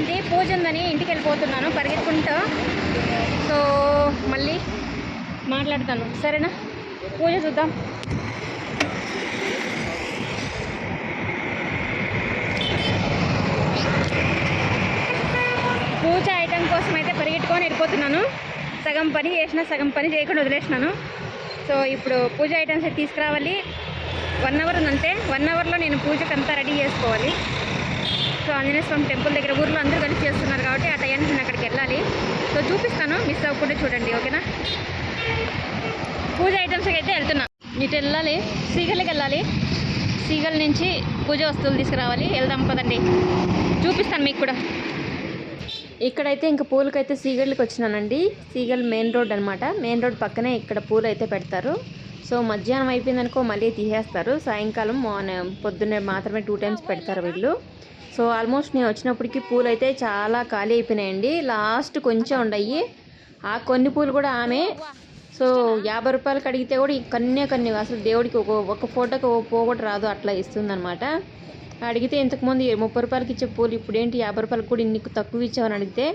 అయిపోయింది పూజ ఉందని ఇంటికి వెళ్ళిపోతున్నాను పరిగెత్తుకుంటూ. సో మళ్ళీ మాట్లాడతాను. సరేనా? పూజ చూద్దాం. పూజ ఐటెం కోసం అయితే పరిగెట్టుకొని వెళ్ళిపోతున్నాను. సగం పని చేసిన సగం పని చేయకుండా వదిలేసినాను. సో ఇప్పుడు పూజ ఐటమ్స్ అయితే తీసుకురావాలి. వన్ అవర్ ఉందంటే వన్ అవర్లో నేను పూజకి అంతా రెడీ చేసుకోవాలి. సో ఆంజనేయ స్వామి టెంపుల్ దగ్గర ఊర్లో అందరూ కలిసి చేస్తున్నారు కాబట్టి ఆ టైంకి నేను అక్కడికి వెళ్ళాలి. సో చూపిస్తాను మిస్ అవ్వకుండా చూడండి ఓకేనా? పూజ ఐటమ్స్కి అయితే వెళ్తున్నా. ఇటు వెళ్ళాలి సీగల్కి వెళ్ళాలి. సీగల్ నుంచి పూజ వస్తువులు తీసుకురావాలి. వెళ్దాం పదండి. చూపిస్తాను మీకు కూడా. ఇక్కడైతే ఇంకా పూలకైతే సీగళ్ళకి వచ్చినానండి. సీగల్ మెయిన్ రోడ్ అనమాట మెయిన్ రోడ్ పక్కనే ఇక్కడ పూలు అయితే పెడతారు. సో మధ్యాహ్నం అయిపోయిందనుకో మళ్ళీ తీసేస్తారు. సాయంకాలం మార్నింగ్ పొద్దున్నే మాత్రమే టూ టైమ్స్ పెడతారు వీళ్ళు. సో ఆల్మోస్ట్ నేను వచ్చినప్పటికీ పూలు అయితే చాలా ఖాళీ అయిపోయినాయండి. లాస్ట్ కొంచెం ఉండయి. ఆ కొన్ని పూలు కూడా ఆమె. సో యాభై రూపాయలకి అడిగితే కూడా ఈ కన్నే కన్నే అసలు దేవుడికి ఒక ఒక ఫోటోకి ఒక పో కూడా రాదు. అట్లా ఇస్తుందన్నమాట. అడిగితే ఇంతకుముందు ముప్పై రూపాయలకి ఇచ్చే పూలు ఇప్పుడు ఏంటి యాభై రూపాయలకి కూడా ఇన్ని తక్కువ ఇచ్చామని అడిగితే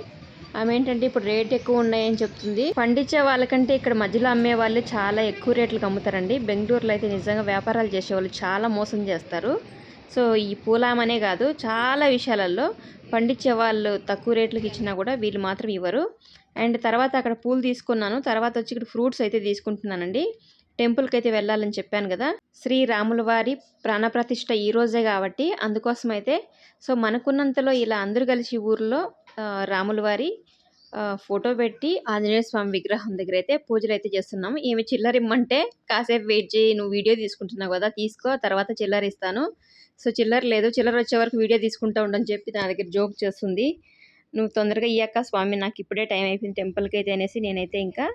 ఆమె ఏంటంటే ఇప్పుడు రేట్ ఎక్కువ ఉన్నాయని చెప్తుంది. పండించే వాళ్ళకంటే ఇక్కడ మధ్యలో అమ్మే వాళ్ళే చాలా ఎక్కువ రేట్లకు అమ్ముతారండి. బెంగళూరులో అయితే నిజంగా వ్యాపారాలు చేసేవాళ్ళు చాలా మోసం చేస్తారు. సో ఈ పూలామనే కాదు చాలా విషయాలలో పండించే వాళ్ళు తక్కువ రేట్లకు ఇచ్చినా కూడా వీళ్ళు మాత్రం ఇవ్వరు. అండ్ తర్వాత అక్కడ పూలు తీసుకున్నాను. తర్వాత వచ్చి ఇక్కడ ఫ్రూట్స్ అయితే తీసుకుంటున్నానండి. టెంపుల్కి అయితే వెళ్ళాలని చెప్పాను కదా. శ్రీరాముల వారి ప్రాణప్రతిష్ఠ ఈ రోజే కాబట్టి అందుకోసం అయితే సో మనకున్నంతలో ఇలా అందరూ కలిసి ఊర్లో రాములవారి రాముల వారి ఫోటో పెట్టి ఆంజనేయ స్వామి విగ్రహం దగ్గర అయితే పూజలు అయితే చేస్తున్నాము. ఏమి చిల్లర ఇమ్మంటే కాసేపు వెయిట్ చేయి నువ్వు వీడియో తీసుకుంటున్నావు కదా తీసుకో తర్వాత చిల్లర ఇస్తాను సో చిల్లర లేదు. చిల్లర వచ్చే వరకు వీడియో తీసుకుంటా ఉండని చెప్పి నా దగ్గర జోక్ చేస్తుంది. నువ్వు తొందరగా ఇయ్యాక స్వామి నాకు ఇప్పుడే టైం అయిపోయింది టెంపుల్కి అయితే అనేసి నేనైతే ఇంకా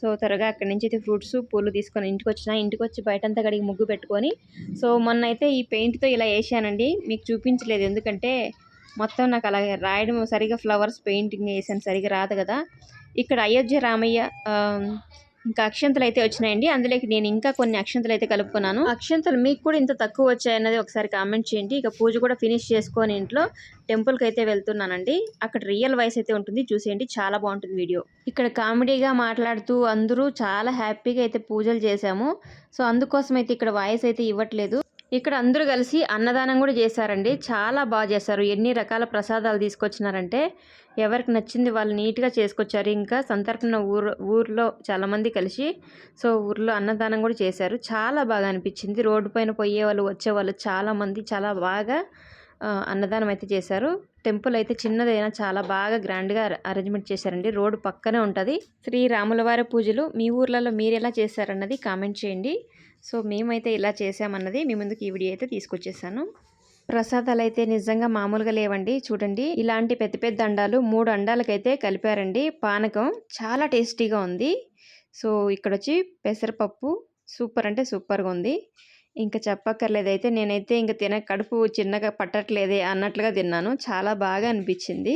సో త్వరగా అక్కడి నుంచి అయితే ఫ్రూట్స్ పూలు తీసుకొని ఇంటికి వచ్చిన ఇంటికి వచ్చి బయటంతా కడిగి ముగ్గు పెట్టుకొని సో మొన్న అయితే ఈ పెయింట్తో ఇలా వేసానండి మీకు చూపించలేదు ఎందుకంటే మొత్తం నాకు అలాగే రాయడం సరిగా ఫ్లవర్స్ పెయింటింగ్ వేసాను సరిగా రాదు కదా. ఇక్కడ అయోధ్య రామయ్య ఇంకా అక్షంతలు అయితే వచ్చినాయండి. అందులోకి నేను ఇంకా కొన్ని అక్షంతలు అయితే కలుపుకున్నాను. అక్షంతలు మీకు కూడా ఇంత తక్కువ వచ్చాయన్నది ఒకసారి కామెంట్ చేయండి. ఇక పూజ కూడా ఫినిష్ చేసుకొని ఇంట్లో టెంపుల్కి అయితే వెళ్తున్నానండి. అక్కడ రియల్ వాయిస్ అయితే ఉంటుంది. చూసేయండి చాలా బాగుంటుంది వీడియో. ఇక్కడ కామెడీగా మాట్లాడుతూ అందరూ చాలా హ్యాపీగా అయితే పూజలు చేశాము. సో అందుకోసం అయితే ఇక్కడ వాయిస్ అయితే ఇవ్వట్లేదు. ఇక్కడ అందరూ కలిసి అన్నదానం కూడా చేశారండి. చాలా బాగా చేశారు. ఎన్ని రకాల ప్రసాదాలు తీసుకొచ్చినారంటే ఎవరికి నచ్చింది వాళ్ళు నీట్గా చేసుకొచ్చారు. ఇంకా సంతర్పణ ఊరు ఊర్లో చాలామంది కలిసి సో ఊర్లో అన్నదానం కూడా చేశారు. చాలా బాగా అనిపించింది. రోడ్డు పైన పోయే వాళ్ళు వచ్చేవాళ్ళు చాలామంది. చాలా బాగా అన్నదానం అయితే చేశారు. టెంపుల్ అయితే చిన్నదైనా చాలా బాగా గ్రాండ్గా అరేంజ్మెంట్ చేశారండి. రోడ్డు పక్కనే ఉంటుంది. శ్రీ రాములవారి పూజలు మీ ఊర్లలో మీరు ఎలా చేశారన్నది కామెంట్ చేయండి. సో మేమైతే ఇలా చేసామన్నది మీ ముందుకు ఈ వీడియో అయితే తీసుకొచ్చేసాను. ప్రసాదాలు అయితే నిజంగా మామూలుగా లేవండి. చూడండి ఇలాంటి పెద్ద పెద్ద అండాలు మూడు అండాలకైతే కలిపారండి. పానకం చాలా టేస్టీగా ఉంది. సో ఇక్కడ వచ్చి పెసరపప్పు సూపర్ అంటే సూపర్గా ఉంది. ఇంకా చెప్పక్కర్లేదు. అయితే నేనైతే ఇంకా తిన కడుపు చిన్నగా పట్టట్లేదే అన్నట్లుగా తిన్నాను. చాలా బాగా అనిపించింది.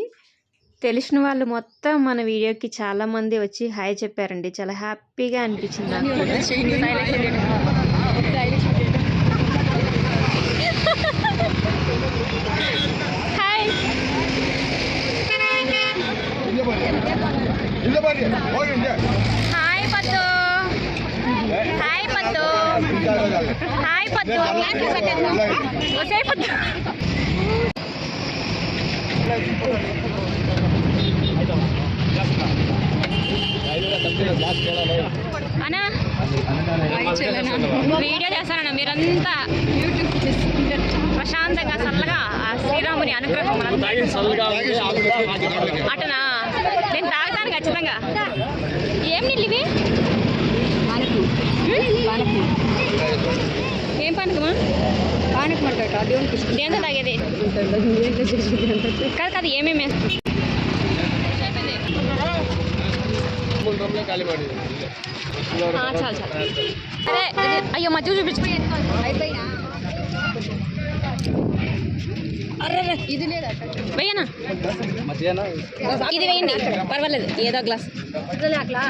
తెలిసిన వాళ్ళు మొత్తం మన వీడియోకి చాలామంది వచ్చి హాయ్ చెప్పారండి. చాలా హ్యాపీగా అనిపించింది నాకు. హాయ్ పద్దు వచ్చే పద్దు. అన్నా? వీడియో చేస్తానన్న. మీరంతా ప్రశాంతంగా చల్లగా ఆ శ్రీరాముని అనుగ్రహం అటనా? నేను తాగుతాను ఖచ్చితంగా. ఏం నీళ్ళు ఇవి? ఏం పానకమా? పానకం అంటాడు దేవునికి ఇష్టం దేంతో తాగేది? కాదు కాదు ఏమేమి? చాలు చాలు. అరే అది అయ్యో మధ్య చూపించు. అయిపోయినా? ఇది లేదా? వెయ్యనా? ఇది వేయండి పర్వాలేదు ఏదో గ్లాస్. అట్లా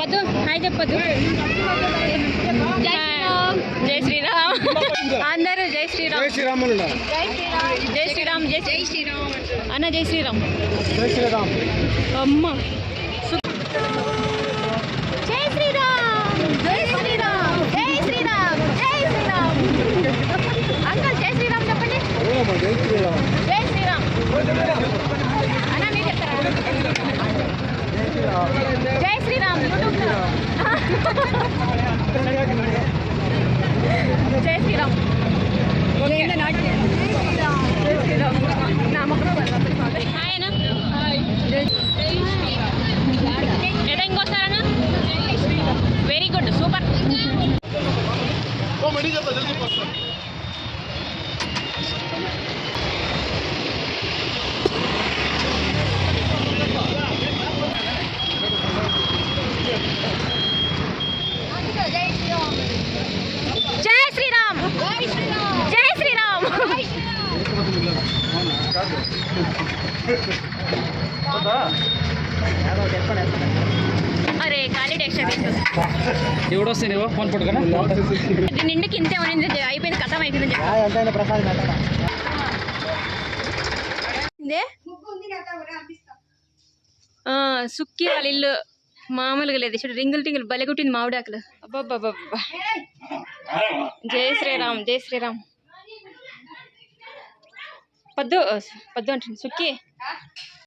వద్దు హాయ్ చెప్పొద్దు జై జై శ్రీరామ్. అందరూ జై శ్రీరామ్ జై శ్రీరాములు జై శ్రీరామ్ జై శ్రీరామ్. జై జై శ్రీరామ్. అన్న జై శ్రీరామ్. జై శ్రీరామ్. అమ్మ జై శ్రీరామ్ జై శ్రీరామ్ జై శ్రీరామ్ జై శ్రీరామ్ అంకల్ జై శ్రీరామ్ చెప్పండి జై శ్రీరామ్ జై శ్రీరామ్ అన్న మీరు చెప్తారా జై శ్రీరామ్ యూట్యూబ్లో జై శ్రీరామ్ ఏందో నాటి జై శ్రీరామ్ నా మొక్కలో హాయ్ అన్న ఎట ఇంకోసారన్నా వెరీ గుడ్ సూపర్ జై శ్రీరామ్ జై శ్రీరామ్ అరే ఖాళీ తీసుకుంది ఎవడు వస్తే నువ్వు ఫోన్ పట్టుకున్నా నిండుకి ఇంతే ఉన్నింది అయిపోయింది కథం అయిపోయింది సుక్కి వాళ్ళ ఇల్లు మామూలుగా లేదు. చూడు రింగులు టింగులు బలె కుట్టింది మామిడాకులు. అబ్బబ్బబ్బబ్బా. జై శ్రీరామ్ జై శ్రీరామ్. పద్దు పద్దు అంటుంది. సుక్కి.